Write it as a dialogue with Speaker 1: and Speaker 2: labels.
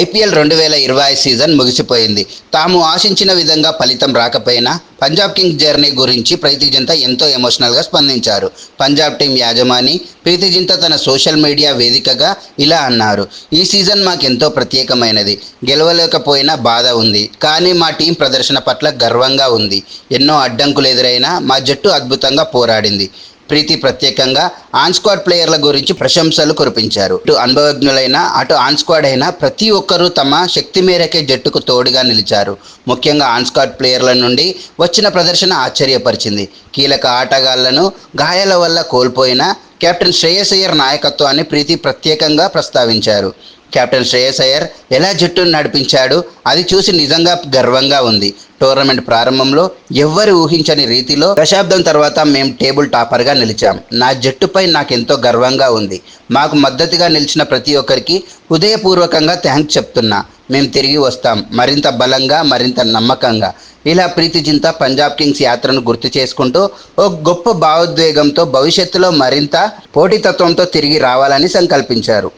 Speaker 1: IPL రెండు వేల ఇరవై సీజన్ ముగిసిపోయింది. తాము ఆశించిన విధంగా ఫలితం రాకపోయినా పంజాబ్ కింగ్స్ జర్నీ గురించి ప్రీతి జింత ఎంతో ఎమోషనల్గా స్పందించారు. పంజాబ్ టీం యాజమాని ప్రీతి జింత తన సోషల్ మీడియా వేదికగా ఇలా అన్నారు ఈ సీజన్ మాకెంతో ప్రత్యేకమైనది. గెలవలేకపోయినా బాధ ఉంది. కానీ మా టీం ప్రదర్శన పట్ల గర్వంగా ఉంది. ఎన్నో అడ్డంకులు ఎదురైనా మా జట్టు అద్భుతంగా పోరాడింది. ప్రీతి ప్రత్యేకంగా ఆన్ స్క్వాడ్ ప్లేయర్ల గురించి ప్రశంసలు కురిపించారు. ఇటు అనుభవజ్ఞులైన అటు ఆన్ స్క్వాడ్ అయిన ప్రతి ఒక్కరూ తమ శక్తి మేరకే జట్టుకు తోడుగా నిలిచారు. ముఖ్యంగా ఆన్ స్క్వాడ్ ప్లేయర్ల నుండి వచ్చిన ప్రదర్శన ఆశ్చర్యపరిచింది. కీలక ఆటగాళ్ళను గాయాల వల్ల కోల్పోయిన కెప్టెన్ శ్రేయస్ అయ్యర్ నాయకత్వాన్ని ప్రీతి ప్రత్యేకంగా ప్రస్తావించారు. కెప్టెన్ శ్రేయస్ అయ్యర్ ఎలా జట్టును నడిపించాడు అది చూసి నిజంగా గర్వంగా ఉంది. టోర్నమెంట్ ప్రారంభంలో ఎవ్వరు ఊహించని రీతిలో దశాబ్దం తర్వాత మేము టేబుల్ టాపర్గా నిలిచాం. నా జట్టుపై నాకెంతో గర్వంగా ఉంది. మాకు మద్దతుగా నిలిచిన ప్రతి ఒక్కరికి హృదయపూర్వకంగా థ్యాంక్స్ చెప్తున్నా. మేము తిరిగి వస్తాం. మరింత బలంగా మరింత నమ్మకంగా. ఇలా ప్రీతి జింతా పంజాబ్ కింగ్స్ యాత్రను గుర్తు చేసుకుంటూ ఓ గొప్ప భావోద్వేగంతో భవిష్యత్తులో మరింత పోటీతత్వంతో తిరిగి రావాలని సంకల్పించారు.